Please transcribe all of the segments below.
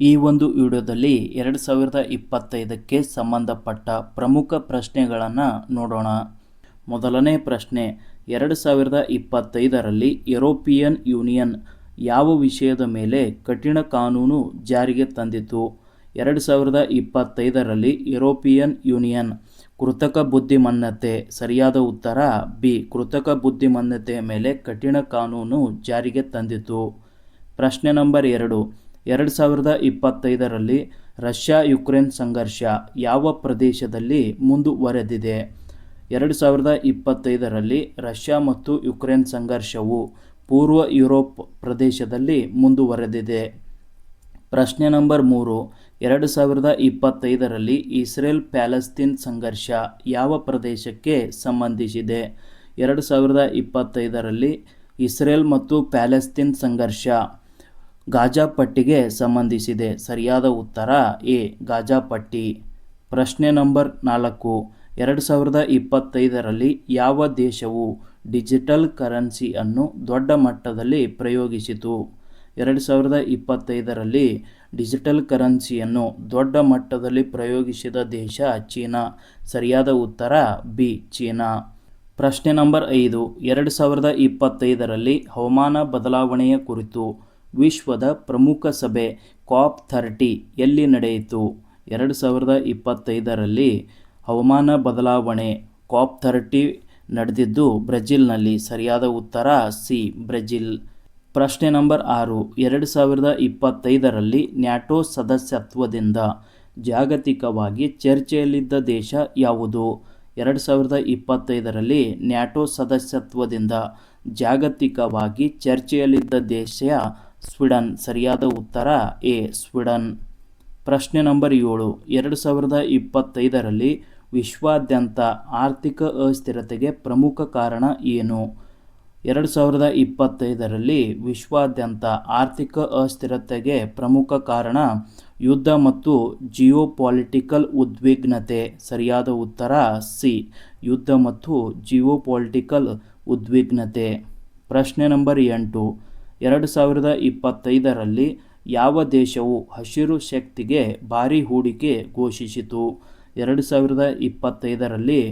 ಈ ಒಂದು ವಿಡಿಯೋದಲ್ಲಿ ಎರಡು ಸಾವಿರದ ಇಪ್ಪತ್ತೈದಕ್ಕೆ ಸಂಬಂಧಪಟ್ಟ ಪ್ರಮುಖ ಪ್ರಶ್ನೆಗಳನ್ನು ನೋಡೋಣ. ಮೊದಲನೇ ಪ್ರಶ್ನೆ, ಎರಡು ಸಾವಿರದ ಇಪ್ಪತ್ತೈದರಲ್ಲಿ ಯುರೋಪಿಯನ್ ಯೂನಿಯನ್ ಯಾವ ವಿಷಯದ ಮೇಲೆ ಕಠಿಣ ಕಾನೂನು ಜಾರಿಗೆ ತಂದಿತು ಎರಡು ಸಾವಿರದ ಇಪ್ಪತ್ತೈದರಲ್ಲಿ ಯುರೋಪಿಯನ್ ಯೂನಿಯನ್ ಕೃತಕ ಬುದ್ಧಿಮನ್ನತೆ ಸರಿಯಾದ ಉತ್ತರ ಬಿ, ಕೃತಕ ಬುದ್ಧಿಮನ್ನತೆಯ ಮೇಲೆ ಕಠಿಣ ಕಾನೂನು ಜಾರಿಗೆ ತಂದಿತು ಪ್ರಶ್ನೆ ನಂಬರ್ ಎರಡು ಎರಡು ಸಾವಿರದ ಇಪ್ಪತ್ತೈದರಲ್ಲಿ ರಷ್ಯಾ ಯುಕ್ರೇನ್ ಸಂಘರ್ಷ ಯಾವ ಪ್ರದೇಶದಲ್ಲಿ ಮುಂದುವರೆದಿದೆ? ಎರಡು ಸಾವಿರದ ಇಪ್ಪತ್ತೈದರಲ್ಲಿ ರಷ್ಯಾ ಮತ್ತು ಯುಕ್ರೇನ್ ಸಂಘರ್ಷವು ಪೂರ್ವ ಯುರೋಪ್ ಪ್ರದೇಶದಲ್ಲಿ ಮುಂದುವರೆದಿದೆ. ಪ್ರಶ್ನೆ ನಂಬರ್ ಮೂರು, ಎರಡು ಸಾವಿರದ ಇಪ್ಪತ್ತೈದರಲ್ಲಿ ಇಸ್ರೇಲ್ ಪ್ಯಾಲೆಸ್ತೀನ್ ಸಂಘರ್ಷ ಯಾವ ಪ್ರದೇಶಕ್ಕೆ ಸಂಬಂಧಿಸಿದೆ? ಎರಡು ಸಾವಿರದ ಇಪ್ಪತ್ತೈದರಲ್ಲಿ ಇಸ್ರೇಲ್ ಮತ್ತು ಪ್ಯಾಲೆಸ್ತೀನ್ ಸಂಘರ್ಷ ಗಾಜಾ ಪಟ್ಟಿಗೆ ಸಂಬಂಧಿಸಿದೆ. ಸರಿಯಾದ ಉತ್ತರ ಎ. ಗಾಜಾ ಪಟ್ಟಿ ಪ್ರಶ್ನೆ ನಂಬರ್ ನಾಲ್ಕು. ಎರಡು ಸಾವಿರದ ಇಪ್ಪತ್ತೈದರಲ್ಲಿ ಯಾವ ದೇಶವು ಡಿಜಿಟಲ್ ಕರೆನ್ಸಿಯನ್ನು ದೊಡ್ಡ ಮಟ್ಟದಲ್ಲಿ ಪ್ರಯೋಗಿಸಿತು? ಎರಡು ಸಾವಿರದ ಇಪ್ಪತ್ತೈದರಲ್ಲಿ ಡಿಜಿಟಲ್ ಕರೆನ್ಸಿಯನ್ನು ದೊಡ್ಡ ಮಟ್ಟದಲ್ಲಿ ಪ್ರಯೋಗಿಸಿದ ದೇಶ ಚೀನಾ. ಸರಿಯಾದ ಉತ್ತರ ಬಿ. ಚೀನಾ. ಪ್ರಶ್ನೆ ನಂಬರ್ ಐದು. ಎರಡು ಸಾವಿರದ ಇಪ್ಪತ್ತೈದರಲ್ಲಿ ಹವಾಮಾನ ಬದಲಾವಣೆಯ ಕುರಿತು ವಿಶ್ವದ ಪ್ರಮುಖ ಸಭೆ ಕಾಪ್ ಥರ್ಟಿ ಎಲ್ಲಿ ನಡೆಯಿತು? ಎರಡು ಸಾವಿರದ ಇಪ್ಪತ್ತೈದರಲ್ಲಿ ಹವಾಮಾನ ಬದಲಾವಣೆ ಕಾಪ್ ಥರ್ಟಿ ನಡೆದಿದ್ದು ಬ್ರೆಜಿಲ್ನಲ್ಲಿ ಸರಿಯಾದ ಉತ್ತರ ಸಿ, ಬ್ರೆಜಿಲ್. ಪ್ರಶ್ನೆ ನಂಬರ್ ಆರು, ಎರಡು ಸಾವಿರದ ಇಪ್ಪತ್ತೈದರಲ್ಲಿ ನ್ಯಾಟೋ ಸದಸ್ಯತ್ವದಿಂದ ಜಾಗತಿಕವಾಗಿ ಚರ್ಚೆಯಲ್ಲಿದ್ದ ದೇಶ ಯಾವುದು? ಎರಡು ಸಾವಿರದ ಇಪ್ಪತ್ತೈದರಲ್ಲಿ ನ್ಯಾಟೋ ಸದಸ್ಯತ್ವದಿಂದ ಜಾಗತಿಕವಾಗಿ ಚರ್ಚೆಯಲ್ಲಿದ್ದ ದೇಶ ಸ್ವೀಡನ್ ಸರಿಯಾದ ಉತ್ತರ ಎ, ಸ್ವೀಡನ್. ಪ್ರಶ್ನೆ ನಂಬರ್ ಏಳು. ಎರಡು ಸಾವಿರದ ಇಪ್ಪತ್ತೈದರಲ್ಲಿ ವಿಶ್ವಾದ್ಯಂತ ಆರ್ಥಿಕ ಅಸ್ಥಿರತೆಗೆ ಪ್ರಮುಖ ಕಾರಣ ಏನು? ಎರಡು ಸಾವಿರದ ಇಪ್ಪತ್ತೈದರಲ್ಲಿ ವಿಶ್ವಾದ್ಯಂತ ಆರ್ಥಿಕ ಅಸ್ಥಿರತೆಗೆ ಪ್ರಮುಖ ಕಾರಣ ಯುದ್ಧ ಮತ್ತು ಜಿಯೋಪಾಲಿಟಿಕಲ್ ಉದ್ವಿಗ್ನತೆ. ಸರಿಯಾದ ಉತ್ತರ ಸಿ, ಯುದ್ಧ ಮತ್ತು ಜಿಯೋಪಾಲಿಟಿಕಲ್ ಉದ್ವಿಗ್ನತೆ. ಪ್ರಶ್ನೆ ನಂಬರ್ ಎಂಟು. ಎರಡು ಸಾವಿರದ ಇಪ್ಪತ್ತೈದರಲ್ಲಿ ಯಾವ ದೇಶವು ಹಸಿರು ಶಕ್ತಿಗೆ ಭಾರಿ ಹೂಡಿಕೆ ಘೋಷಿಸಿತು? ಎರಡು ಸಾವಿರದ ಇಪ್ಪತ್ತೈದರಲ್ಲಿ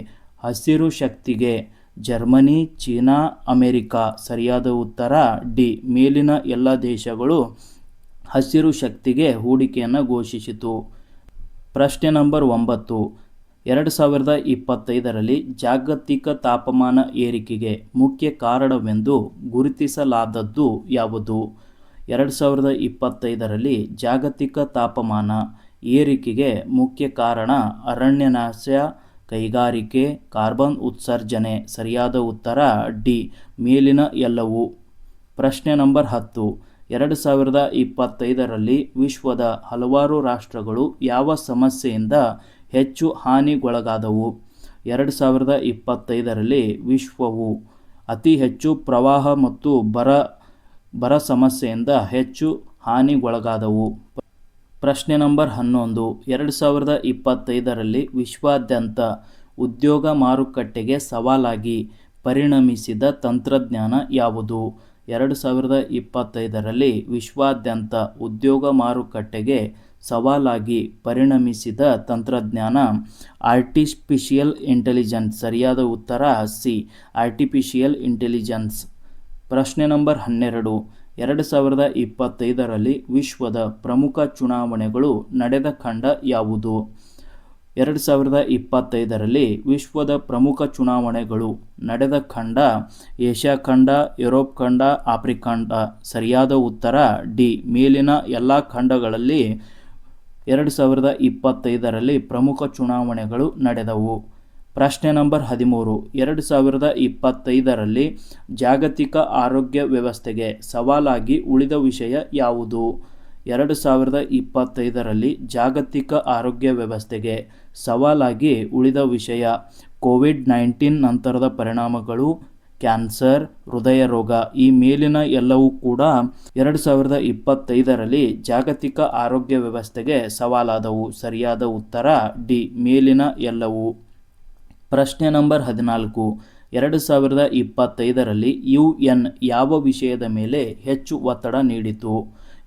ಹಸಿರು ಶಕ್ತಿಗೆ ಜರ್ಮನಿ, ಚೀನಾ, ಅಮೆರಿಕ ಸರಿಯಾದ ಉತ್ತರ, ಡಿ, ಮೇಲಿನ ಎಲ್ಲ ದೇಶಗಳು ಹಸಿರು ಶಕ್ತಿಗೆ ಹೂಡಿಕೆಯನ್ನು ಘೋಷಿಸಿತು. ಪ್ರಶ್ನೆ ನಂಬರ್ ಒಂಬತ್ತು. ಎರಡು ಸಾವಿರದ ಇಪ್ಪತ್ತೈದರಲ್ಲಿ ಜಾಗತಿಕ ತಾಪಮಾನ ಏರಿಕೆಗೆ ಮುಖ್ಯ ಕಾರಣವೆಂದು ಗುರುತಿಸಲಾದದ್ದು ಯಾವುದು? ಎರಡು ಸಾವಿರದ ಇಪ್ಪತ್ತೈದರಲ್ಲಿ ಜಾಗತಿಕ ತಾಪಮಾನ ಏರಿಕೆಗೆ ಮುಖ್ಯ ಕಾರಣ ಅರಣ್ಯನಾಶ, ಕೈಗಾರಿಕೆ, ಕಾರ್ಬನ್ ಉತ್ಸರ್ಜನೆ. ಸರಿಯಾದ ಉತ್ತರ ಡಿ, ಮೇಲಿನ ಎಲ್ಲವೂ. ಪ್ರಶ್ನೆ ನಂಬರ್ ಹತ್ತು. ಎರಡು ಸಾವಿರದ ಇಪ್ಪತ್ತೈದರಲ್ಲಿ ವಿಶ್ವದ ಹಲವಾರು ರಾಷ್ಟ್ರಗಳು ಯಾವ ಸಮಸ್ಯೆಯಿಂದ ಹೆಚ್ಚು ಹಾನಿಗೊಳಗಾದವು. ಎರಡು ಸಾವಿರದ ಇಪ್ಪತ್ತೈದರಲ್ಲಿ ವಿಶ್ವವು ಅತಿ ಹೆಚ್ಚು ಪ್ರವಾಹ ಮತ್ತು ಬರ ಬರ ಸಮಸ್ಯೆಯಿಂದ ಹೆಚ್ಚು ಹಾನಿಗೊಳಗಾದವು. ಪ್ರಶ್ನೆ ನಂಬರ್ ಹನ್ನೊಂದು. ಎರಡು ಸಾವಿರದ ಇಪ್ಪತ್ತೈದರಲ್ಲಿ ವಿಶ್ವಾದ್ಯಂತ ಉದ್ಯೋಗ ಮಾರುಕಟ್ಟೆಗೆ ಸವಾಲಾಗಿ ಪರಿಣಮಿಸಿದ ತಂತ್ರಜ್ಞಾನ ಯಾವುದು? ಎರಡು ಸಾವಿರದ ಇಪ್ಪತ್ತೈದರಲ್ಲಿ ವಿಶ್ವಾದ್ಯಂತ ಉದ್ಯೋಗ ಮಾರುಕಟ್ಟೆಗೆ ಸವಾಲಾಗಿ ಪರಿಣಮಿಸಿದ ತಂತ್ರಜ್ಞಾನ ಆರ್ಟಿಫಿಷಿಯಲ್ ಇಂಟೆಲಿಜೆನ್ಸ್ ಸರಿಯಾದ ಉತ್ತರ ಸಿ ಆರ್ಟಿಫಿಷಿಯಲ್ ಇಂಟೆಲಿಜೆನ್ಸ್ ಪ್ರಶ್ನೆ ನಂಬರ್ ಹನ್ನೆರಡು. ಎರಡು ಸಾವಿರದ ಇಪ್ಪತ್ತೈದರಲ್ಲಿ ವಿಶ್ವದ ಪ್ರಮುಖ ಚುನಾವಣೆಗಳು ನಡೆದ ಖಂಡ ಯಾವುದು? ಎರಡು ಸಾವಿರದ ಇಪ್ಪತ್ತೈದರಲ್ಲಿ ವಿಶ್ವದ ಪ್ರಮುಖ ಚುನಾವಣೆಗಳು ನಡೆದ ಖಂಡ ಏಷ್ಯಾ ಖಂಡ, ಯುರೋಪ್ ಖಂಡ ಆಫ್ರಿಕಾಂಡ ಸರಿಯಾದ ಉತ್ತರ ಡಿ, ಮೇಲಿನ ಎಲ್ಲ ಖಂಡಗಳಲ್ಲಿ ಎರಡು ಸಾವಿರದ ಇಪ್ಪತ್ತೈದರಲ್ಲಿ ಪ್ರಮುಖ ಚುನಾವಣೆಗಳು ನಡೆದವು. ಪ್ರಶ್ನೆ ನಂಬರ್ ಹದಿಮೂರು. ಎರಡು ಸಾವಿರದ ಇಪ್ಪತ್ತೈದರಲ್ಲಿ ಜಾಗತಿಕ ಆರೋಗ್ಯ ವ್ಯವಸ್ಥೆಗೆ ಸವಾಲಾಗಿ ಉಳಿದ ವಿಷಯ ಯಾವುದು? ಎರಡು ಸಾವಿರದ ಇಪ್ಪತ್ತೈದರಲ್ಲಿ ಜಾಗತಿಕ ಆರೋಗ್ಯ ವ್ಯವಸ್ಥೆಗೆ ಸವಾಲಾಗಿ ಉಳಿದ ವಿಷಯ. ಕೋವಿಡ್ ನೈನ್ಟೀನ್ ನಂತರದ ಪರಿಣಾಮಗಳು ಕ್ಯಾನ್ಸರ್, ಹೃದಯ ರೋಗ ಈ ಮೇಲಿನ ಎಲ್ಲವೂ ಕೂಡ ಎರಡು ಸಾವಿರದ ಇಪ್ಪತ್ತೈದರಲ್ಲಿ ಜಾಗತಿಕ ಆರೋಗ್ಯ ವ್ಯವಸ್ಥೆಗೆ ಸವಾಲಾದವು. ಸರಿಯಾದ ಉತ್ತರ ಡಿ, ಮೇಲಿನ ಎಲ್ಲವೂ. ಪ್ರಶ್ನೆ ನಂಬರ್ ಹದಿನಾಲ್ಕು. ಎರಡು ಸಾವಿರದ ಇಪ್ಪತ್ತೈದರಲ್ಲಿ ಯು ಎನ್ ಯಾವ ವಿಷಯದ ಮೇಲೆ ಹೆಚ್ಚು ಒತ್ತಡ ನೀಡಿತು?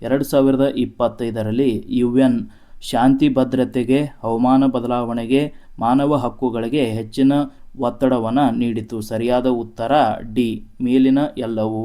ಎರಡು ಸಾವಿರದ ಇಪ್ಪತ್ತೈದರಲ್ಲಿ ಯು ಎನ್ ಶಾಂತಿ ಭದ್ರತೆಗೆ, ಹವಾಮಾನ ಬದಲಾವಣೆಗೆ, ಮಾನವ ಹಕ್ಕುಗಳಿಗೆ ಹೆಚ್ಚಿನ ಒತ್ತಡವನ್ನು ನೀಡಿತು. ಸರಿಯಾದ ಉತ್ತರ ಡಿ, ಮೇಲಿನ ಎಲ್ಲವೂ.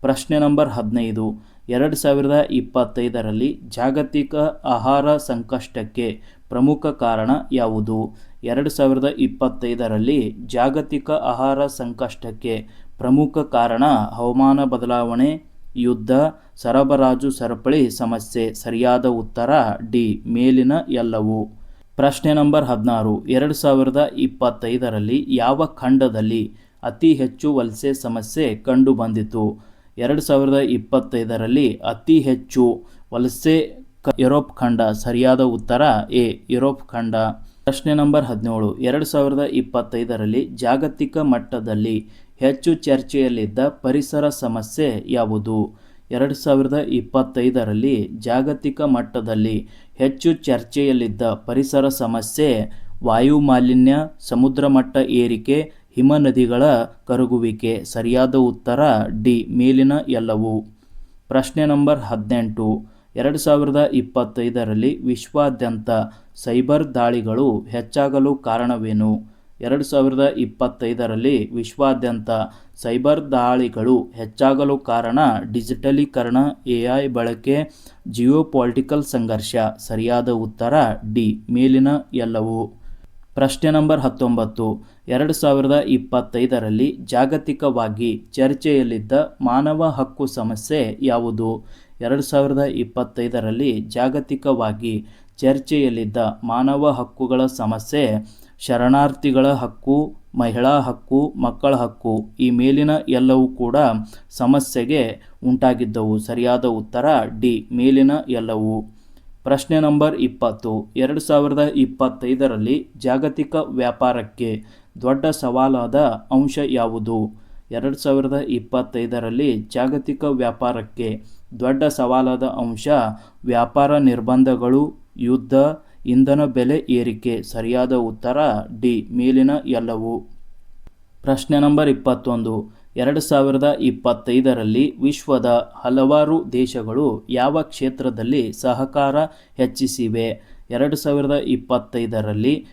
ಪ್ರಶ್ನೆ ನಂಬರ್ ಹದಿನೈದು. ಎರಡು ಸಾವಿರದ ಇಪ್ಪತ್ತೈದರಲ್ಲಿ ಜಾಗತಿಕ ಆಹಾರ ಸಂಕಷ್ಟಕ್ಕೆ ಪ್ರಮುಖ ಕಾರಣ ಯಾವುದು? ಎರಡು ಸಾವಿರದ ಇಪ್ಪತ್ತೈದರಲ್ಲಿ ಜಾಗತಿಕ ಆಹಾರ ಸಂಕಷ್ಟಕ್ಕೆ ಪ್ರಮುಖ ಕಾರಣ ಹವಾಮಾನ ಬದಲಾವಣೆ ಯುದ್ಧ, ಸರಬರಾಜು, ಸರಪಳಿ, ಸಮಸ್ಯೆ, ಸರಿಯಾದ ಉತ್ತರ ಡಿ, ಮೇಲಿನ ಎಲ್ಲವು. ಪ್ರಶ್ನೆ ನಂಬರ್ ಹದಿನಾರು. ಎರಡು ಸಾವಿರದ ಇಪ್ಪತ್ತೈದರಲ್ಲಿ ಯಾವ ಖಂಡದಲ್ಲಿ ಅತಿ ಹೆಚ್ಚು ವಲಸೆ ಸಮಸ್ಯೆ ಕಂಡುಬಂದಿತು? ಎರಡು ಸಾವಿರದ ಇಪ್ಪತ್ತೈದರಲ್ಲಿ ಅತಿ ಹೆಚ್ಚು ವಲಸೆ ಯುರೋಪ್ ಖಂಡ. ಸರಿಯಾದ ಉತ್ತರ ಎ, ಯುರೋಪ್ ಖಂಡ. ಪ್ರಶ್ನೆ ನಂಬರ್ ಹದಿನೇಳು. ಎರಡು ಸಾವಿರದ ಇಪ್ಪತ್ತೈದರಲ್ಲಿ ಜಾಗತಿಕ ಮಟ್ಟದಲ್ಲಿ ಹೆಚ್ಚು ಚರ್ಚೆಯಲ್ಲಿದ್ದ ಪರಿಸರ ಸಮಸ್ಯೆ ಯಾವುದು? ಎರಡು ಸಾವಿರದ ಇಪ್ಪತ್ತೈದರಲ್ಲಿ ಜಾಗತಿಕ ಮಟ್ಟದಲ್ಲಿ ಹೆಚ್ಚು ಚರ್ಚೆಯಲ್ಲಿದ್ದ ಪರಿಸರ ಸಮಸ್ಯೆ, ವಾಯು ಮಾಲಿನ್ಯ, ಸಮುದ್ರ ಮಟ್ಟ ಏರಿಕೆ, ಹಿಮನದಿಗಳ ಕರಗುವಿಕೆ. ಸರಿಯಾದ ಉತ್ತರ ಡಿ, ಮೇಲಿನ ಎಲ್ಲವು. ಪ್ರಶ್ನೆ ನಂಬರ್ ಹದಿನೆಂಟು. ಎರಡು ಸಾವಿರದ ಇಪ್ಪತ್ತೈದರಲ್ಲಿ ವಿಶ್ವಾದ್ಯಂತ ಸೈಬರ್ ದಾಳಿಗಳು ಹೆಚ್ಚಾಗಲು ಕಾರಣವೇನು? ಎರಡು ಸಾವಿರದ ಇಪ್ಪತ್ತೈದರಲ್ಲಿ ವಿಶ್ವಾದ್ಯಂತ ಸೈಬರ್ ದಾಳಿಗಳು ಹೆಚ್ಚಾಗಲು ಕಾರಣ ಡಿಜಿಟಲೀಕರಣ, ಎಐ ಬಳಕೆ, ಜಿಯೋಪಾಲಿಟಿಕಲ್ ಸಂಘರ್ಷ. ಸರಿಯಾದ ಉತ್ತರ ಡಿ. ಮೇಲಿನ ಎಲ್ಲವು. ಪ್ರಶ್ನೆ ನಂಬರ್ ಹತ್ತೊಂಬತ್ತು. ಎರಡು ಸಾವಿರದ ಇಪ್ಪತ್ತೈದರಲ್ಲಿ ಜಾಗತಿಕವಾಗಿ ಚರ್ಚೆಯಲ್ಲಿದ್ದ ಮಾನವ ಹಕ್ಕು ಸಮಸ್ಯೆ ಯಾವುದು? ಎರಡು ಸಾವಿರದ ಇಪ್ಪತ್ತೈದರಲ್ಲಿ ಜಾಗತಿಕವಾಗಿ ಚರ್ಚೆಯಲ್ಲಿದ್ದ ಮಾನವ ಹಕ್ಕುಗಳ ಸಮಸ್ಯೆ, ಶರಣಾರ್ಥಿಗಳ ಹಕ್ಕು, ಮಹಿಳಾ ಹಕ್ಕು, ಮಕ್ಕಳ ಹಕ್ಕು ಈ ಮೇಲಿನ ಎಲ್ಲವೂ ಕೂಡ ಸಮಸ್ಯೆಗೆ ಉಂಟಾಗಿದ್ದವು. ಸರಿಯಾದ ಉತ್ತರ ಡಿ, ಮೇಲಿನ ಎಲ್ಲವೂ. ಪ್ರಶ್ನೆ ನಂಬರ್ ಇಪ್ಪತ್ತು. ಎರಡು ಸಾವಿರದ ಇಪ್ಪತ್ತೈದರಲ್ಲಿ ಜಾಗತಿಕ ವ್ಯಾಪಾರಕ್ಕೆ ದೊಡ್ಡ ಸವಾಲಾದ ಅಂಶ ಯಾವುದು? ಎರಡು ಸಾವಿರದ ಇಪ್ಪತ್ತೈದರಲ್ಲಿ ಜಾಗತಿಕ ವ್ಯಾಪಾರಕ್ಕೆ ದೊಡ್ಡ ಸವಾಲಾದ ಅಂಶ ವ್ಯಾಪಾರ ನಿರ್ಬಂಧಗಳು ಯುದ್ಧ, ಇಂಧನ ಬೆಲೆ ಏರಿಕೆ, ಸರಿಯಾದ ಉತ್ತರ ಡಿ, ಮೇಲಿನ ಎಲ್ಲವೂ. ಪ್ರಶ್ನೆ ನಂಬರ್ ಇಪ್ಪತ್ತೊಂದು. ಎರಡು ಸಾವಿರದ ಇಪ್ಪತ್ತೈದರಲ್ಲಿ ವಿಶ್ವದ ಹಲವಾರು ದೇಶಗಳು ಯಾವ ಕ್ಷೇತ್ರದಲ್ಲಿ ಸಹಕಾರ ಹೆಚ್ಚಿಸಿವೆ? ಎರಡು ಸಾವಿರದ ಇಪ್ಪತ್ತೈದರಲ್ಲಿ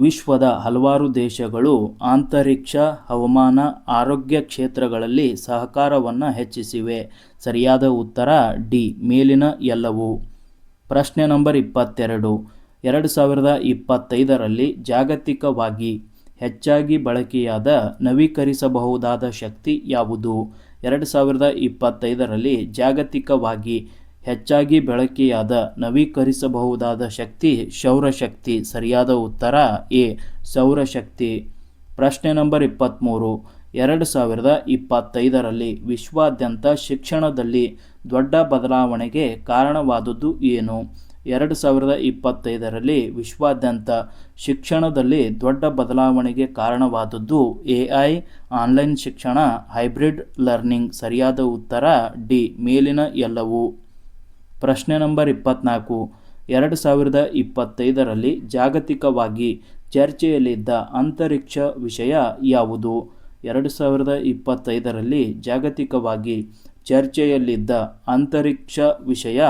ವಿಶ್ವದ ಹಲವಾರು ದೇಶಗಳು ಅಂತರಿಕ್ಷ, ಹವಾಮಾನ, ಆರೋಗ್ಯ ಕ್ಷೇತ್ರಗಳಲ್ಲಿ ಸಹಕಾರವನ್ನು ಹೆಚ್ಚಿಸಿವೆ. ಸರಿಯಾದ ಉತ್ತರ ಡಿ, ಮೇಲಿನ ಎಲ್ಲವೂ. ಪ್ರಶ್ನೆ ನಂಬರ್ ಇಪ್ಪತ್ತೆರಡು. ಎರಡು ಸಾವಿರದ ಇಪ್ಪತ್ತೈದರಲ್ಲಿ ಜಾಗತಿಕವಾಗಿ ಹೆಚ್ಚಾಗಿ ಬಳಕೆಯಾದ ನವೀಕರಿಸಬಹುದಾದ ಶಕ್ತಿ ಯಾವುದು? ಎರಡು ಸಾವಿರದ ಇಪ್ಪತ್ತೈದರಲ್ಲಿ ಜಾಗತಿಕವಾಗಿ ಹೆಚ್ಚಾಗಿ ಬಳಕೆಯಾದ ನವೀಕರಿಸಬಹುದಾದ ಶಕ್ತಿ ಸೌರಶಕ್ತಿ. ಸರಿಯಾದ ಉತ್ತರ ಎ, ಸೌರಶಕ್ತಿ. ಪ್ರಶ್ನೆ ನಂಬರ್ ಇಪ್ಪತ್ತ್ಮೂರು. ಎರಡು ಸಾವಿರದ ಇಪ್ಪತ್ತೈದರಲ್ಲಿ ವಿಶ್ವಾದ್ಯಂತ ಶಿಕ್ಷಣದಲ್ಲಿ ದೊಡ್ಡ ಬದಲಾವಣೆಗೆ ಕಾರಣವಾದದ್ದು ಏನು? ಎರಡು ಸಾವಿರದ ಇಪ್ಪತ್ತೈದರಲ್ಲಿ ವಿಶ್ವಾದ್ಯಂತ ಶಿಕ್ಷಣದಲ್ಲಿ ದೊಡ್ಡ ಬದಲಾವಣೆಗೆ ಕಾರಣವಾದದ್ದು ಎ ಐ, ಆನ್ಲೈನ್ ಶಿಕ್ಷಣ, ಹೈಬ್ರಿಡ್ ಲರ್ನಿಂಗ್. ಸರಿಯಾದ ಉತ್ತರ ಡಿ, ಮೇಲಿನ ಎಲ್ಲವು. ಪ್ರಶ್ನೆ ನಂಬರ್ ಇಪ್ಪತ್ನಾಲ್ಕು. ಎರಡು ಸಾವಿರದ ಇಪ್ಪತ್ತೈದರಲ್ಲಿ ಜಾಗತಿಕವಾಗಿ ಚರ್ಚೆಯಲ್ಲಿದ್ದ ಅಂತರಿಕ್ಷ ವಿಷಯ ಯಾವುದು? ಎರಡು ಸಾವಿರದ ಇಪ್ಪತ್ತೈದರಲ್ಲಿ ಜಾಗತಿಕವಾಗಿ ಚರ್ಚೆಯಲ್ಲಿದ್ದ ಅಂತರಿಕ್ಷ ವಿಷಯ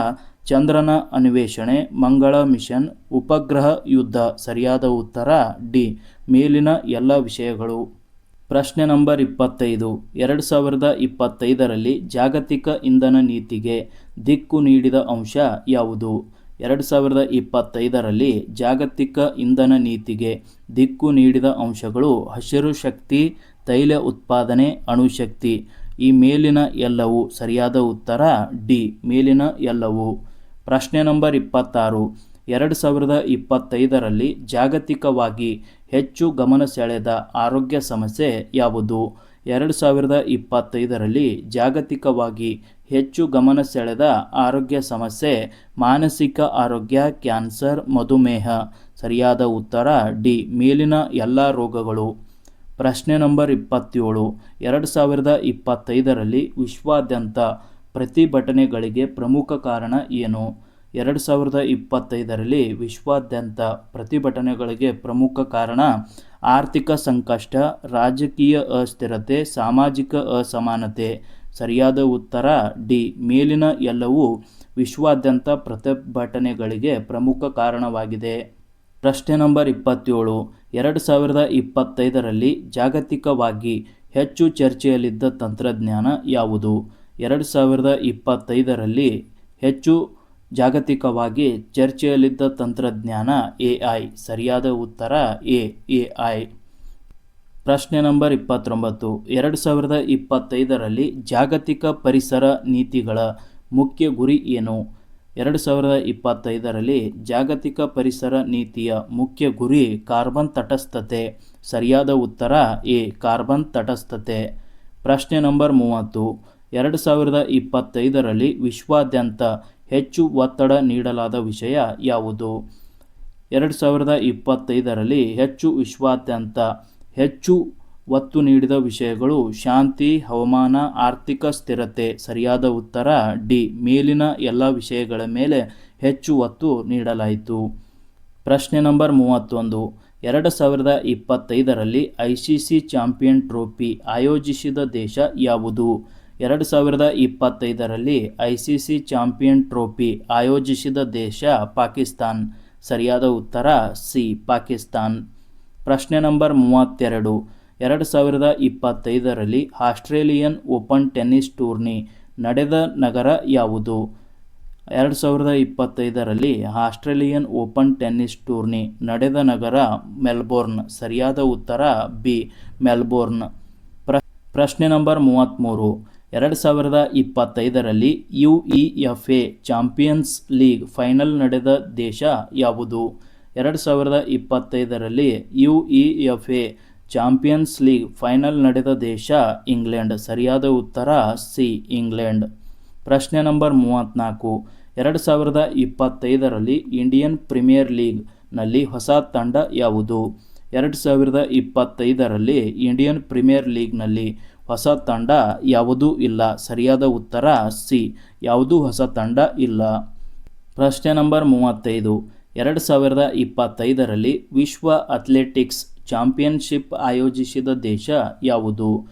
ಚಂದ್ರನ ಅನ್ವೇಷಣೆ, ಮಂಗಳ ಮಿಷನ್, ಉಪಗ್ರಹ ಯುದ್ಧ ಸರಿಯಾದ ಉತ್ತರ ಡಿ. ಮೇಲಿನ ಎಲ್ಲ ವಿಷಯಗಳು. ಪ್ರಶ್ನೆ ನಂಬರ್ ಇಪ್ಪತ್ತೈದು. ಎರಡು ಸಾವಿರದ ಇಪ್ಪತ್ತೈದರಲ್ಲಿ ಜಾಗತಿಕ ಇಂಧನ ನೀತಿಗೆ ದಿಕ್ಕು ನೀಡಿದ ಅಂಶ ಯಾವುದು? ಎರಡು ಸಾವಿರದ ಇಪ್ಪತ್ತೈದರಲ್ಲಿ ಜಾಗತಿಕ ಇಂಧನ ನೀತಿಗೆ ದಿಕ್ಕು ನೀಡಿದ ಅಂಶಗಳು ಹಸಿರು ಶಕ್ತಿ, ತೈಲ ಉತ್ಪಾದನೆ, ಅಣುಶಕ್ತಿ. ಈ ಮೇಲಿನ ಎಲ್ಲವೂ ಸರಿಯಾದ ಉತ್ತರ ಡಿ. ಮೇಲಿನ ಎಲ್ಲವೂ. ಪ್ರಶ್ನೆ ನಂಬರ್ ಇಪ್ಪತ್ತಾರು. ಎರಡು ಸಾವಿರದ ಇಪ್ಪತ್ತೈದರಲ್ಲಿ ಜಾಗತಿಕವಾಗಿ ಹೆಚ್ಚು ಗಮನ ಸೆಳೆದ ಆರೋಗ್ಯ ಸಮಸ್ಯೆ ಯಾವುದು? ಎರಡು ಸಾವಿರದ ಇಪ್ಪತ್ತೈದರಲ್ಲಿ ಜಾಗತಿಕವಾಗಿ ಹೆಚ್ಚು ಗಮನ ಸೆಳೆದ ಆರೋಗ್ಯ ಸಮಸ್ಯೆ ಮಾನಸಿಕ ಆರೋಗ್ಯ, ಕ್ಯಾನ್ಸರ್, ಮಧುಮೇಹ. ಸರಿಯಾದ ಉತ್ತರ ಡಿ. ಮೇಲಿನ ಎಲ್ಲ ರೋಗಗಳು. ಪ್ರಶ್ನೆ ನಂಬರ್ ಇಪ್ಪತ್ತೇಳು. ಎರಡು ಸಾವಿರದ ಇಪ್ಪತ್ತೈದರಲ್ಲಿ ವಿಶ್ವಾದ್ಯಂತ ಪ್ರತಿಭಟನೆಗಳಿಗೆ ಪ್ರಮುಖ ಕಾರಣ ಏನು? ಎರಡು ಸಾವಿರದ ಇಪ್ಪತ್ತೈದರಲ್ಲಿ ವಿಶ್ವಾದ್ಯಂತ ಪ್ರತಿಭಟನೆಗಳಿಗೆ ಪ್ರಮುಖ ಕಾರಣ ಆರ್ಥಿಕ ಸಂಕಷ್ಟ, ರಾಜಕೀಯ ಅಸ್ಥಿರತೆ, ಸಾಮಾಜಿಕ ಅಸಮಾನತೆ. ಸರಿಯಾದ ಉತ್ತರ ಡಿ. ಮೇಲಿನ ಎಲ್ಲವೂ ವಿಶ್ವಾದ್ಯಂತ ಪ್ರತಿಭಟನೆಗಳಿಗೆ ಪ್ರಮುಖ ಕಾರಣವಾಗಿದೆ. ಪ್ರಶ್ನೆ ನಂಬರ್ ಇಪ್ಪತ್ತೇಳು. ಎರಡು ಸಾವಿರದ ಇಪ್ಪತ್ತೈದರಲ್ಲಿ ಜಾಗತಿಕವಾಗಿ ಹೆಚ್ಚು ಚರ್ಚೆಯಲ್ಲಿದ್ದ ತಂತ್ರಜ್ಞಾನ ಯಾವುದು? ಎರಡು ಸಾವಿರದ ಇಪ್ಪತ್ತೈದರಲ್ಲಿ ಹೆಚ್ಚು ಜಾಗತಿಕವಾಗಿ ಚರ್ಚೆಯಲ್ಲಿದ್ದ ತಂತ್ರಜ್ಞಾನ ಎ ಐ. ಸರಿಯಾದ ಉತ್ತರ ಎ ಎ ಐ. ಪ್ರಶ್ನೆ ನಂಬರ್ ಇಪ್ಪತ್ತೊಂಬತ್ತು. ಎರಡು ಸಾವಿರದ ಇಪ್ಪತ್ತೈದರಲ್ಲಿ ಜಾಗತಿಕ ಪರಿಸರ ನೀತಿಗಳ ಮುಖ್ಯ ಗುರಿ ಏನು? ಎರಡು ಸಾವಿರದ ಇಪ್ಪತ್ತೈದರಲ್ಲಿ ಜಾಗತಿಕ ಪರಿಸರ ನೀತಿಯ ಮುಖ್ಯ ಗುರಿ ಕಾರ್ಬನ್ ತಟಸ್ಥತೆ. ಸರಿಯಾದ ಉತ್ತರ ಎ, ಕಾರ್ಬನ್ ತಟಸ್ಥತೆ. ಪ್ರಶ್ನೆ ನಂಬರ್ ಮೂವತ್ತು. ಎರಡು ಸಾವಿರದ ಇಪ್ಪತ್ತೈದರಲ್ಲಿ ವಿಶ್ವಾದ್ಯಂತ ಹೆಚ್ಚು ಒತ್ತಡ ನೀಡಲಾದ ವಿಷಯ ಯಾವುದು? ಎರಡು ಸಾವಿರದ ಇಪ್ಪತ್ತೈದರಲ್ಲಿ ಹೆಚ್ಚು ವಿಶ್ವಾದ್ಯಂತ ಹೆಚ್ಚು ಒತ್ತು ನೀಡಿದ ವಿಷಯಗಳು ಶಾಂತಿ, ಹವಾಮಾನ, ಆರ್ಥಿಕ ಸ್ಥಿರತೆ, ಸರಿಯಾದ ಉತ್ತರ ಡಿ. ಮೇಲಿನ ಎಲ್ಲ ವಿಷಯಗಳ ಮೇಲೆ ಹೆಚ್ಚು ಒತ್ತು ನೀಡಲಾಯಿತು. ಪ್ರಶ್ನೆ ನಂಬರ್ ಮೂವತ್ತೊಂದು. ಎರಡು ಸಾವಿರದ ಇಪ್ಪತ್ತೈದರಲ್ಲಿ I C C champion trophy ಆಯೋಜಿಸಿದ ದೇಶ ಯಾವುದು? ಎರಡು ಸಾವಿರದ ಇಪ್ಪತ್ತೈದರಲ್ಲಿ I C C champion trophy ಆಯೋಜಿಸಿದ ದೇಶ ಪಾಕಿಸ್ತಾನ್. ಸರಿಯಾದ ಉತ್ತರ ಸಿ, ಪಾಕಿಸ್ತಾನ್. ಪ್ರಶ್ನೆ ನಂಬರ್ ಮೂವತ್ತೆರಡು. ಎರಡು ಸಾವಿರದ ಇಪ್ಪತ್ತೈದರಲ್ಲಿ ಆಸ್ಟ್ರೇಲಿಯನ್ ಓಪನ್ ಟೆನ್ನಿಸ್ ಟೂರ್ನಿ ನಡೆದ ನಗರ ಯಾವುದು? ಎರಡು ಸಾವಿರದ ಇಪ್ಪತ್ತೈದರಲ್ಲಿ ಆಸ್ಟ್ರೇಲಿಯನ್ ಓಪನ್ ಟೆನ್ನಿಸ್ ಟೂರ್ನಿ ನಡೆದ ನಗರ ಮೆಲ್ಬೋರ್ನ್. ಸರಿಯಾದ ಉತ್ತರ ಬಿ, ಮೆಲ್ಬೋರ್ನ್. ಪ್ರ, ಪ್ರಶ್ನೆ ನಂಬರ್ ಮೂವತ್ತ್ಮೂರು ಎರಡು ಸಾವಿರದ ಇಪ್ಪತ್ತೈದರಲ್ಲಿ U E F A champions league final ನಡೆದ ದೇಶ ಯಾವುದು? ಎರಡು ಸಾವಿರದ ಇಪ್ಪತ್ತೈದರಲ್ಲಿ U E F A champions league final ನಡೆದ ದೇಶ ಇಂಗ್ಲೆಂಡ್. ಸರಿಯಾದ ಉತ್ತರ ಸಿ, ಇಂಗ್ಲೆಂಡ್. ಪ್ರಶ್ನೆ ನಂಬರ್ ಮೂವತ್ತ್ನಾಲ್ಕು. ಎರಡು ಸಾವಿರದ ಇಪ್ಪತ್ತೈದರಲ್ಲಿ ಇಂಡಿಯನ್ ಪ್ರೀಮಿಯರ್ ಲೀಗ್ನಲ್ಲಿ ಹೊಸ ತಂಡ ಯಾವುದು? ಎರಡು ಸಾವಿರದ ಇಪ್ಪತ್ತೈದರಲ್ಲಿ ಇಂಡಿಯನ್ ಪ್ರೀಮಿಯರ್ ಲೀಗ್ನಲ್ಲಿ ಹೊಸ ತಂಡ ಯಾವುದೂ ಇಲ್ಲ. ಸರಿಯಾದ ಉತ್ತರ ಸಿ, ಯಾವುದೂ ಹೊಸ ತಂಡ ಇಲ್ಲ. ಪ್ರಶ್ನೆ ನಂಬರ್ ಮೂವತ್ತೈದು. ಎರಡು ಸಾವಿರದ ಇಪ್ಪತ್ತೈದರಲ್ಲಿ ವಿಶ್ವ ಅಥ್ಲೆಟಿಕ್ಸ್ ಚಾಂಪಿಯನ್ಶಿಪ್ ಆಯೋಜಿಸಿದ ದೇಶ ಯಾವುದು?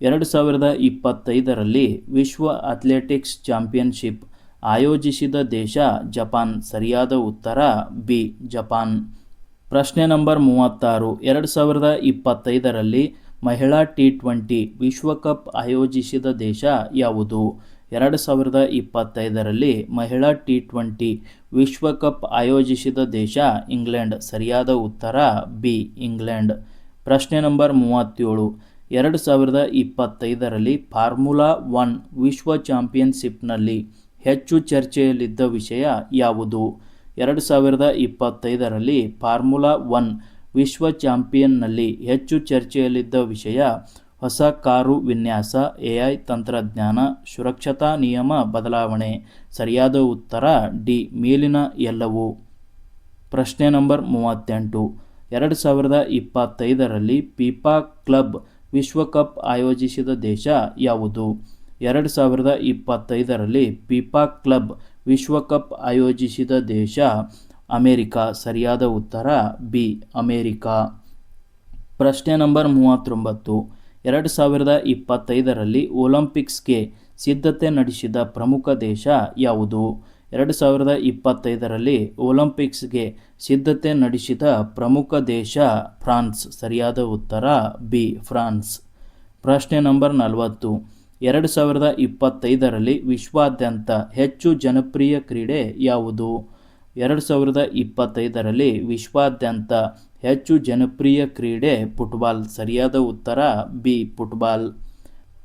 ಎರಡು ಸಾವಿರದ ಇಪ್ಪತ್ತೈದರಲ್ಲಿ ವಿಶ್ವ ಅಥ್ಲೆಟಿಕ್ಸ್ ಚಾಂಪಿಯನ್ಶಿಪ್ ಆಯೋಜಿಸಿದ ದೇಶ ಜಪಾನ್. ಸರಿಯಾದ ಉತ್ತರ? B, Japan. ಪ್ರಶ್ನೆ ನಂಬರ್ ಮೂವತ್ತಾರು. ಎರಡು ಸಾವಿರದ ಇಪ್ಪತ್ತೈದರಲ್ಲಿ ಮಹಿಳಾ ಟಿ ಟ್ವೆಂಟಿ ವಿಶ್ವಕಪ್ ಆಯೋಜಿಸಿದ ದೇಶ ಯಾವುದು? ಎರಡು ಸಾವಿರದ ಇಪ್ಪತ್ತೈದರಲ್ಲಿ ಮಹಿಳಾ ಟಿ ಟ್ವೆಂಟಿ ವಿಶ್ವಕಪ್ ಆಯೋಜಿಸಿದ ದೇಶ ಇಂಗ್ಲೆಂಡ್. ಸರಿಯಾದ ಉತ್ತರ ಬಿ, ಇಂಗ್ಲೆಂಡ್. ಪ್ರಶ್ನೆ ನಂಬರ್ ಮೂವತ್ತೇಳು. ಎರಡು ಸಾವಿರದ ಇಪ್ಪತ್ತೈದರಲ್ಲಿ ಫಾರ್ಮುಲಾ ಒನ್ ವಿಶ್ವ ಚಾಂಪಿಯನ್ಶಿಪ್ನಲ್ಲಿ ಹೆಚ್ಚು ಚರ್ಚೆಯಲ್ಲಿದ್ದ ವಿಷಯ ಯಾವುದು? ಎರಡು ಸಾವಿರದ ಇಪ್ಪತ್ತೈದರಲ್ಲಿ ಫಾರ್ಮುಲಾ ಒನ್ ವಿಶ್ವ ಚಾಂಪಿಯನ್ನಲ್ಲಿ ಹೆಚ್ಚು ಚರ್ಚೆಯಲ್ಲಿದ್ದ ವಿಷಯ ಹೊಸ ಕಾರು ವಿನ್ಯಾಸ ಎಐ ತಂತ್ರಜ್ಞಾನ, ಸುರಕ್ಷತಾ ನಿಯಮ ಬದಲಾವಣೆ, ಸರಿಯಾದ ಉತ್ತರ ಡಿ, ಮೇಲಿನ ಎಲ್ಲವೂ. ಪ್ರಶ್ನೆ ನಂಬರ್ ಮೂವತ್ತೆಂಟು. ಎರಡು ಸಾವಿರದ ಇಪ್ಪತ್ತೈದರಲ್ಲಿ ಪೀಪಾ ಕ್ಲಬ್ ವಿಶ್ವಕಪ್ ಆಯೋಜಿಸಿದ ದೇಶ ಯಾವುದು? ಎರಡು ಸಾವಿರದ ಇಪ್ಪತ್ತೈದರಲ್ಲಿ ಪೀಪಾ ಕ್ಲಬ್ ವಿಶ್ವಕಪ್ ಆಯೋಜಿಸಿದ ದೇಶ ಅಮೇರಿಕಾ. ಸರಿಯಾದ ಉತ್ತರ ಬಿ, ಅಮೇರಿಕಾ. ಪ್ರಶ್ನೆ ನಂಬರ್ ಮೂವತ್ತೊಂಬತ್ತು. ಎರಡು ಸಾವಿರದ ಇಪ್ಪತ್ತೈದರಲ್ಲಿ ಒಲಿಂಪಿಕ್ಸ್ಗೆ ಸಿದ್ಧತೆ ನಡೆಸಿದ ಪ್ರಮುಖ ದೇಶ ಯಾವುದು? ಎರಡು ಸಾವಿರದ ಇಪ್ಪತ್ತೈದರಲ್ಲಿ ಒಲಿಂಪಿಕ್ಸ್ಗೆ ಸಿದ್ಧತೆ ನಡೆಸಿದ ಪ್ರಮುಖ ದೇಶ ಫ್ರಾನ್ಸ್. ಸರಿಯಾದ ಉತ್ತರ, ಬಿ, ಫ್ರಾನ್ಸ್. ಪ್ರಶ್ನೆ ನಂಬರ್ ನಲವತ್ತು. ಎರಡು ಸಾವಿರದ ಇಪ್ಪತ್ತೈದರಲ್ಲಿ ವಿಶ್ವಾದ್ಯಂತ ಹೆಚ್ಚು ಜನಪ್ರಿಯ ಕ್ರೀಡೆ ಯಾವುದು? ಎರಡು ಸಾವಿರದ ಇಪ್ಪತ್ತೈದರಲ್ಲಿ ವಿಶ್ವಾದ್ಯಂತ ಹೆಚ್ಚು ಜನಪ್ರಿಯ ಕ್ರೀಡೆ ಫುಟ್ಬಾಲ್ ಸರಿಯಾದ ಉತ್ತರ ಬಿ ಫುಟ್ಬಾಲ್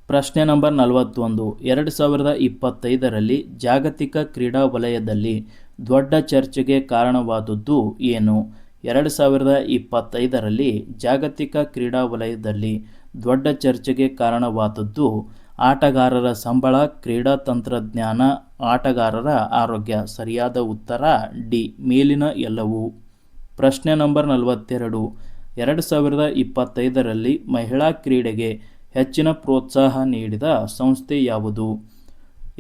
ಪ್ರಶ್ನೆ ನಂಬರ್ ನಲವತ್ತೊಂದು. ಎರಡು ಸಾವಿರದ ಇಪ್ಪತ್ತೈದರಲ್ಲಿ ಜಾಗತಿಕ ಕ್ರೀಡಾ ವಲಯದಲ್ಲಿ ದೊಡ್ಡ ಚರ್ಚೆಗೆ ಕಾರಣವಾದದ್ದು ಏನು? ಎರಡು ಸಾವಿರದ ಇಪ್ಪತ್ತೈದರಲ್ಲಿ ಜಾಗತಿಕ ಕ್ರೀಡಾ ವಲಯದಲ್ಲಿ ದೊಡ್ಡ ಚರ್ಚೆಗೆ ಕಾರಣವಾದದ್ದು ಆಟಗಾರರ ಸಂಬಳ, ಕ್ರೀಡಾ ತಂತ್ರಜ್ಞಾನ, ಆಟಗಾರರ ಆರೋಗ್ಯ. ಸರಿಯಾದ ಉತ್ತರ ಡಿ ಮೇಲಿನ ಎಲ್ಲವೂ. ಪ್ರಶ್ನೆ ನಂಬರ್ ನಲವತ್ತೆರಡು. ಎರಡು ಸಾವಿರದ ಇಪ್ಪತ್ತೈದರಲ್ಲಿ ಮಹಿಳಾ ಕ್ರೀಡೆಗೆ ಹೆಚ್ಚಿನ ಪ್ರೋತ್ಸಾಹ ನೀಡಿದ ಸಂಸ್ಥೆ ಯಾವುದು?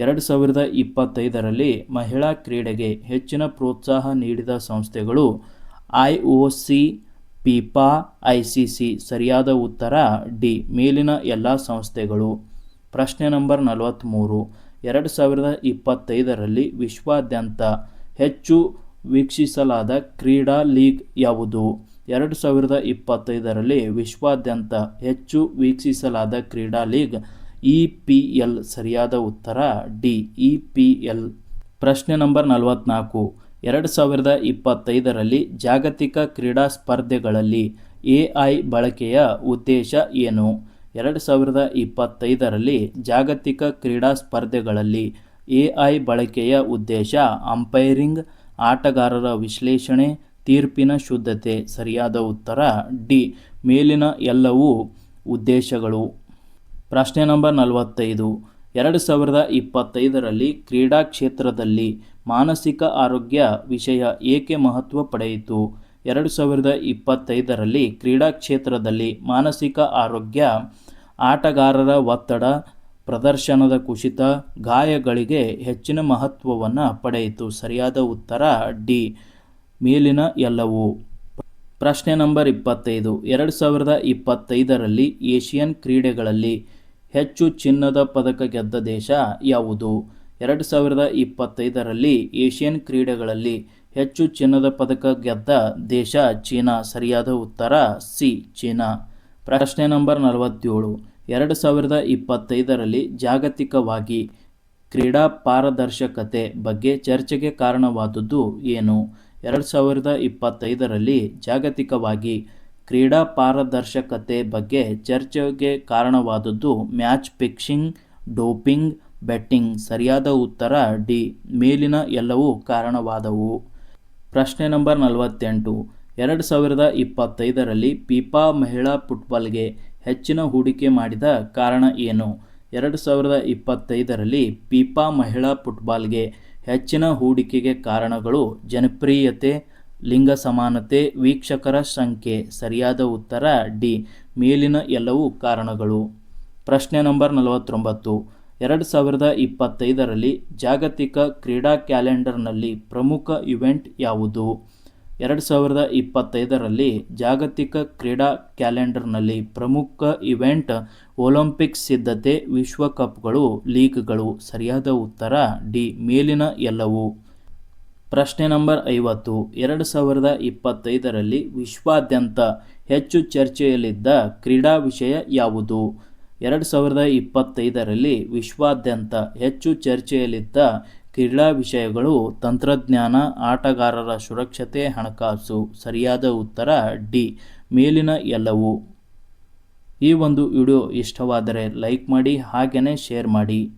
ಎರಡು ಸಾವಿರದ ಇಪ್ಪತ್ತೈದರಲ್ಲಿ ಮಹಿಳಾ ಕ್ರೀಡೆಗೆ ಹೆಚ್ಚಿನ ಪ್ರೋತ್ಸಾಹ ನೀಡಿದ ಸಂಸ್ಥೆಗಳು I O C FIFA I C C ಸರಿಯಾದ ಉತ್ತರ ಡಿ, ಮೇಲಿನ ಎಲ್ಲ ಸಂಸ್ಥೆಗಳು. ಪ್ರಶ್ನೆ ನಂಬರ್ ನಲವತ್ತ್ಮೂರು ಎರಡು ಸಾವಿರದ ಇಪ್ಪತ್ತೈದರಲ್ಲಿ ವಿಶ್ವಾದ್ಯಂತ ಹೆಚ್ಚು ವೀಕ್ಷಿಸಲಾದ ಕ್ರೀಡಾ ಲೀಗ್ ಯಾವುದು? ಎರಡು ಸಾವಿರದ ಇಪ್ಪತ್ತೈದರಲ್ಲಿ ವಿಶ್ವಾದ್ಯಂತ ಹೆಚ್ಚು ವೀಕ್ಷಿಸಲಾದ ಕ್ರೀಡಾ ಲೀಗ್ ಇ ಪಿ ಎಲ್ ಸರಿಯಾದ ಉತ್ತರ ಡಿ, ಇ ಪಿ ಎಲ್. ಪ್ರಶ್ನೆ ನಂಬರ್ ನಲವತ್ನಾಲ್ಕು. ಎರಡು ಸಾವಿರದ ಇಪ್ಪತ್ತೈದರಲ್ಲಿ ಜಾಗತಿಕ ಕ್ರೀಡಾ ಸ್ಪರ್ಧೆಗಳಲ್ಲಿ ಎ ಐ ಬಳಕೆಯ ಉದ್ದೇಶ ಏನು? ಎರಡು ಸಾವಿರದ ಇಪ್ಪತ್ತೈದರಲ್ಲಿ ಜಾಗತಿಕ ಕ್ರೀಡಾ ಸ್ಪರ್ಧೆಗಳಲ್ಲಿ ಎ ಐ ಬಳಕೆಯ ಉದ್ದೇಶ ಅಂಪೈರಿಂಗ್ ಆಟಗಾರರ ವಿಶ್ಲೇಷಣೆ, ತೀರ್ಪಿನ ಶುದ್ಧತೆ, ಸರಿಯಾದ ಉತ್ತರ, ಡಿ, ಮೇಲಿನ ಎಲ್ಲವೂ ಉದ್ದೇಶಗಳು. ಪ್ರಶ್ನೆ ನಂಬರ್ ನಲವತ್ತೈದು. ಎರಡು ಸಾವಿರದ ಇಪ್ಪತ್ತೈದರಲ್ಲಿ ಕ್ರೀಡಾ ಕ್ಷೇತ್ರದಲ್ಲಿ ಮಾನಸಿಕ ಆರೋಗ್ಯ ವಿಷಯ ಏಕೆ ಮಹತ್ವ ಪಡೆಯಿತು? ಎರಡು ಸಾವಿರದ ಇಪ್ಪತ್ತೈದರಲ್ಲಿ ಕ್ರೀಡಾ ಕ್ಷೇತ್ರದಲ್ಲಿ ಮಾನಸಿಕ ಆರೋಗ್ಯ, ಆಟಗಾರರ ಒತ್ತಡ ಪ್ರದರ್ಶನದ ಕುಸಿತ ಗಾಯಗಳಿಗೆ ಹೆಚ್ಚಿನ ಮಹತ್ವವನ್ನು ಪಡೆಯಿತು. ಸರಿಯಾದ ಉತ್ತರ ಡಿ. ಮೇಲಿನ ಎಲ್ಲವೂ. ಪ್ರಶ್ನೆ ನಂಬರ್ ಇಪ್ಪತ್ತೈದು. ಎರಡು ಸಾವಿರದ ಇಪ್ಪತ್ತೈದರಲ್ಲಿ ಏಷಿಯನ್ ಕ್ರೀಡೆಗಳಲ್ಲಿ ಹೆಚ್ಚು ಚಿನ್ನದ ಪದಕ ಗೆದ್ದ ದೇಶ ಯಾವುದು? ಎರಡು ಸಾವಿರದ ಇಪ್ಪತ್ತೈದರಲ್ಲಿ ಏಷ್ಯನ್ ಕ್ರೀಡೆಗಳಲ್ಲಿ ಹೆಚ್ಚು ಚಿನ್ನದ ಪದಕ ಗೆದ್ದ ದೇಶ ಚೀನಾ. ಸರಿಯಾದ ಉತ್ತರ ಸಿ, ಚೀನಾ. ಪ್ರಶ್ನೆ ನಂಬರ್ ನಲವತ್ತೇಳು. ಎರಡು ಸಾವಿರದ ಇಪ್ಪತ್ತೈದರಲ್ಲಿ ಜಾಗತಿಕವಾಗಿ ಕ್ರೀಡಾ ಪಾರದರ್ಶಕತೆ ಬಗ್ಗೆ ಚರ್ಚೆಗೆ ಕಾರಣವಾದದ್ದು ಏನು? ಎರಡು ಸಾವಿರದ ಇಪ್ಪತ್ತೈದರಲ್ಲಿ ಜಾಗತಿಕವಾಗಿ ಕ್ರೀಡಾ ಪಾರದರ್ಶಕತೆ ಬಗ್ಗೆ ಚರ್ಚೆಗೆ ಕಾರಣವಾದದ್ದು ಮ್ಯಾಚ್ ಫಿಕ್ಸಿಂಗ್, ಡೋಪಿಂಗ್, ಬೆಟ್ಟಿಂಗ್. ಸರಿಯಾದ ಉತ್ತರ ಡಿ. ಮೇಲಿನ ಎಲ್ಲವೂ ಕಾರಣವಾದವು. ಪ್ರಶ್ನೆ ನಂಬರ್ ನಲವತ್ತೆಂಟು. ಎರಡು ಸಾವಿರದ ಇಪ್ಪತ್ತೈದರಲ್ಲಿ ಪೀಪಾ ಮಹಿಳಾ ಫುಟ್ಬಾಲ್ಗೆ ಹೆಚ್ಚಿನ ಹೂಡಿಕೆ ಮಾಡಿದ ಕಾರಣ ಏನು? ಎರಡು ಸಾವಿರದ ಇಪ್ಪತ್ತೈದರಲ್ಲಿ ಪೀಪಾ ಮಹಿಳಾ ಫುಟ್ಬಾಲ್ಗೆ ಹೆಚ್ಚಿನ ಹೂಡಿಕೆಗೆ ಕಾರಣಗಳು ಜನಪ್ರಿಯತೆ, ಲಿಂಗ ಸಮಾನತೆ, ವೀಕ್ಷಕರ ಸಂಖ್ಯೆ, ಸರಿಯಾದ ಉತ್ತರ ಡಿ, ಮೇಲಿನ ಎಲ್ಲವೂ ಕಾರಣಗಳು. ಪ್ರಶ್ನೆ ನಂಬರ್ ನಲವತ್ತೊಂಬತ್ತು. ಎರಡು ಸಾವಿರದ ಇಪ್ಪತ್ತೈದರಲ್ಲಿ ಜಾಗತಿಕ ಕ್ರೀಡಾ ಕ್ಯಾಲೆಂಡರ್ನಲ್ಲಿ ಪ್ರಮುಖ ಇವೆಂಟ್ ಯಾವುದು? ಎರಡು ಸಾವಿರದ ಇಪ್ಪತ್ತೈದರಲ್ಲಿ ಜಾಗತಿಕ ಕ್ರೀಡಾ ಕ್ಯಾಲೆಂಡರ್ನಲ್ಲಿ ಪ್ರಮುಖ ಇವೆಂಟ್ ಒಲಿಂಪಿಕ್ಸ್ ಸಿದ್ಧತೆ, ವಿಶ್ವಕಪ್ಗಳು, ಲೀಗ್ಗಳು. ಸರಿಯಾದ ಉತ್ತರ ಡಿ, ಮೇಲಿನ ಎಲ್ಲವು. ಪ್ರಶ್ನೆ ನಂಬರ್ ಐವತ್ತು. ಎರಡು ಸಾವಿರದ ಇಪ್ಪತ್ತೈದರಲ್ಲಿ ವಿಶ್ವಾದ್ಯಂತ ಹೆಚ್ಚು ಚರ್ಚೆಯಲ್ಲಿದ್ದ ಕ್ರೀಡಾ ವಿಷಯ ಯಾವುದು? ಎರಡು ಸಾವಿರದ ಇಪ್ಪತ್ತೈದರಲ್ಲಿ ವಿಶ್ವಾದ್ಯಂತ ಹೆಚ್ಚು ಚರ್ಚೆಯಲ್ಲಿದ್ದ ಕ್ರೀಡಾ ವಿಷಯಗಳು, ತಂತ್ರಜ್ಞಾನ, ಆಟಗಾರರ ಸುರಕ್ಷತೆ, ಹಣಕಾಸು. ಸರಿಯಾದ ಉತ್ತರ ಡಿ. ಮೇಲಿನ ಎಲ್ಲವೂ. ಈ ಒಂದು ವಿಡಿಯೋ ಇಷ್ಟವಾದರೆ ಲೈಕ್ ಮಾಡಿ, ಹಾಗೆಯೇ ಶೇರ್ ಮಾಡಿ.